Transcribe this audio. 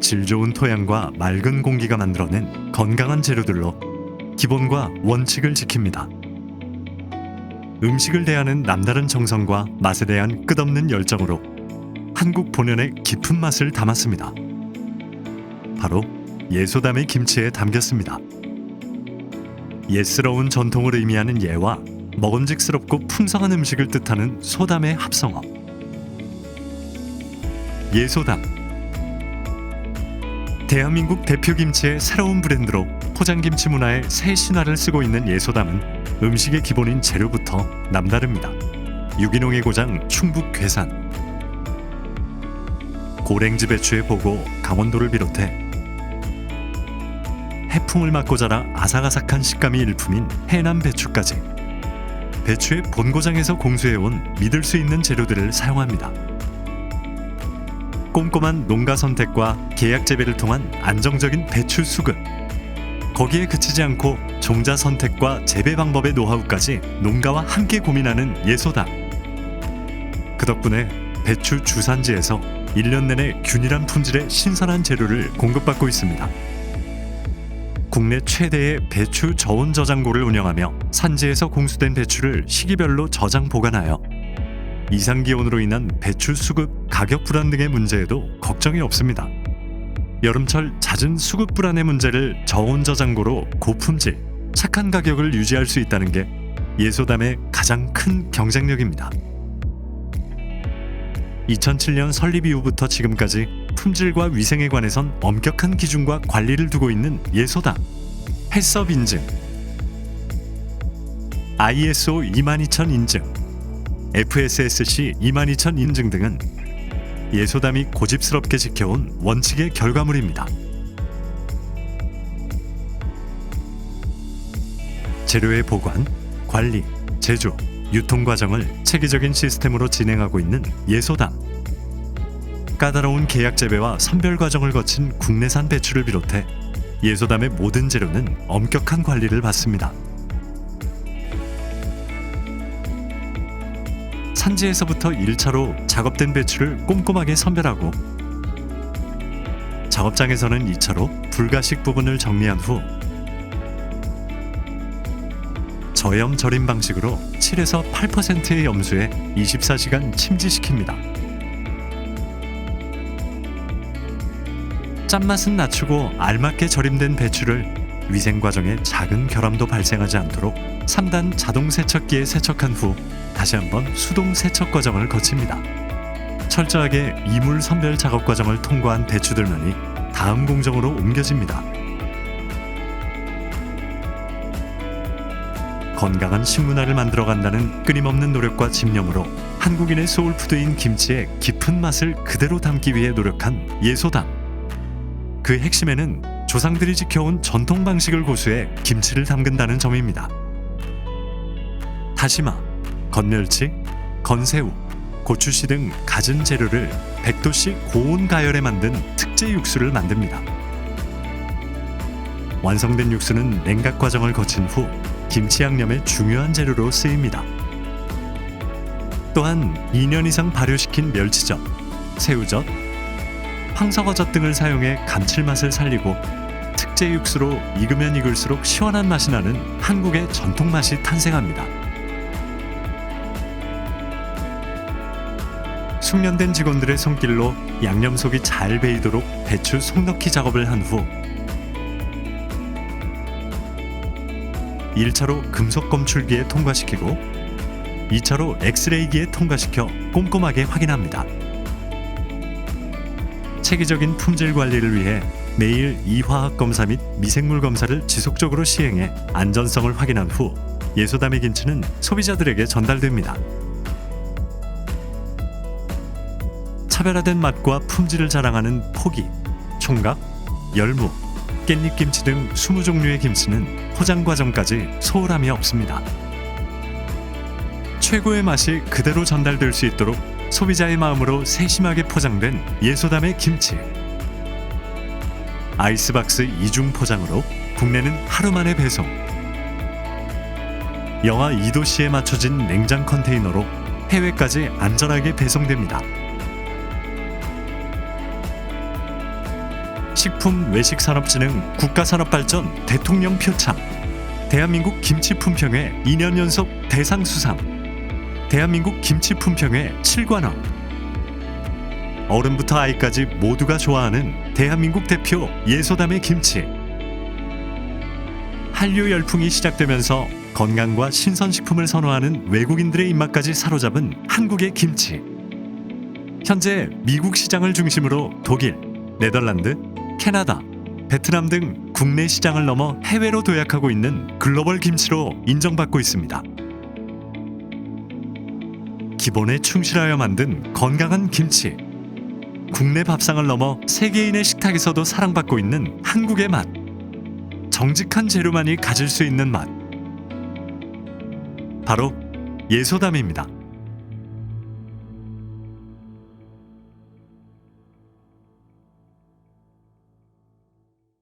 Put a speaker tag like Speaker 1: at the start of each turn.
Speaker 1: 질 좋은 토양과 맑은 공기가 만들어낸 건강한 재료들로 기본과 원칙을 지킵니다. 음식을 대하는 남다른 정성과 맛에 대한 끝없는 열정으로 한국 본연의 깊은 맛을 담았습니다. 바로 예소담의 김치에 담겼습니다. 예스러운 전통을 의미하는 예와 먹음직스럽고 풍성한 음식을 뜻하는 소담의 합성어. 예소담. 대한민국 대표 김치의 새로운 브랜드로 포장김치 문화의 새 신화를 쓰고 있는 예소담은 음식의 기본인 재료부터 남다릅니다. 유기농의 고장 충북 괴산. 고랭지 배추의 보고 강원도를 비롯해 해풍을 맞고 자라 아삭아삭한 식감이 일품인 해남 배추까지 배추의 본고장에서 공수해온 믿을 수 있는 재료들을 사용합니다. 꼼꼼한 농가 선택과 계약 재배를 통한 안정적인 배추 수급. 거기에 그치지 않고 종자 선택과 재배 방법의 노하우까지 농가와 함께 고민하는 예소담. 그 덕분에 배추 주산지에서 1년 내내 균일한 품질의 신선한 재료를 공급받고 있습니다. 국내 최대의 배추 저온 저장고를 운영하며 산지에서 공수된 배추를 시기별로 저장 보관하여 이상 기온으로 인한 배추 수급 가격 불안 등의 문제에도 걱정이 없습니다. 여름철 잦은 수급 불안의 문제를 저온 저장고로 고품질, 착한 가격을 유지할 수 있다는 게 예소담의 가장 큰 경쟁력입니다. 2007년 설립 이후부터 지금까지 품질과 위생에 관해선 엄격한 기준과 관리를 두고 있는 예소담 헬섭 인증 ISO 22000 인증 FSSC 22000 인증 등은 예소담이 고집스럽게 지켜온 원칙의 결과물입니다. 재료의 보관, 관리, 제조, 유통 과정을 체계적인 시스템으로 진행하고 있는 예소담. 까다로운 계약 재배와 선별 과정을 거친 국내산 배추를 비롯해 예소담의 모든 재료는 엄격한 관리를 받습니다. 산지에서부터 1차로 작업된 배추를 꼼꼼하게 선별하고 작업장에서는 2차로 불가식 부분을 정리한 후 저염 절임 방식으로 7에서 8%의 염수에 24시간 침지시킵니다. 짠맛은 낮추고 알맞게 절임된 배추를 위생 과정에 작은 결함도 발생하지 않도록 3단 자동 세척기에 세척한 후 다시 한번 수동 세척 과정을 거칩니다. 철저하게 이물 선별 작업 과정을 통과한 배추들만이 다음 공정으로 옮겨집니다. 건강한 식문화를 만들어 간다는 끊임없는 노력과 집념으로 한국인의 소울푸드인 김치의 깊은 맛을 그대로 담기 위해 노력한 예소담. 그 핵심에는 조상들이 지켜온 전통 방식을 고수해 김치를 담근다는 점입니다. 다시마, 건멸치, 건새우, 고추씨 등 갖은 재료를 100도씨 고온 가열에 만든 특제 육수를 만듭니다. 완성된 육수는 냉각 과정을 거친 후 김치 양념의 중요한 재료로 쓰입니다. 또한 2년 이상 발효시킨 멸치젓, 새우젓, 황석어젓 등을 사용해 감칠맛을 살리고 특제 육수로 익으면 익을수록 시원한 맛이 나는 한국의 전통 맛이 탄생합니다. 숙련된 직원들의 손길로 양념 속이 잘 배이도록 배추 속 넣기 작업을 한 후 1차로 금속 검출기에 통과시키고 2차로 엑스레이기에 통과시켜 꼼꼼하게 확인합니다. 체계적인 품질 관리를 위해 매일 이화학 검사 및 미생물 검사를 지속적으로 시행해 안전성을 확인한 후 예소담의 김치는 소비자들에게 전달됩니다. 차별화된 맛과 품질을 자랑하는 포기, 총각, 열무, 깻잎 김치 등 20종류의 김치는 포장 과정까지 소홀함이 없습니다. 최고의 맛이 그대로 전달될 수 있도록 소비자의 마음으로 세심하게 포장된 예소담의 김치. 아이스박스 이중 포장으로 국내는 하루 만에 배송. 영하 2도씨에 맞춰진 냉장 컨테이너로 해외까지 안전하게 배송됩니다. 식품 외식산업진흥 국가산업발전 대통령 표창 대한민국 김치 품평회 2년 연속 대상 수상 대한민국 김치 품평회 7관왕. 어른부터 아이까지 모두가 좋아하는 대한민국 대표 예소담의 김치. 한류 열풍이 시작되면서 건강과 신선식품을 선호하는 외국인들의 입맛까지 사로잡은 한국의 김치. 현재 미국 시장을 중심으로 독일, 네덜란드, 캐나다, 베트남 등 국내 시장을 넘어 해외로 도약하고 있는 글로벌 김치로 인정받고 있습니다. 기본에 충실하여 만든 건강한 김치. 국내 밥상을 넘어 세계인의 식탁에서도 사랑받고 있는 한국의 맛. 정직한 재료만이 가질 수 있는 맛. 바로 예소담입니다.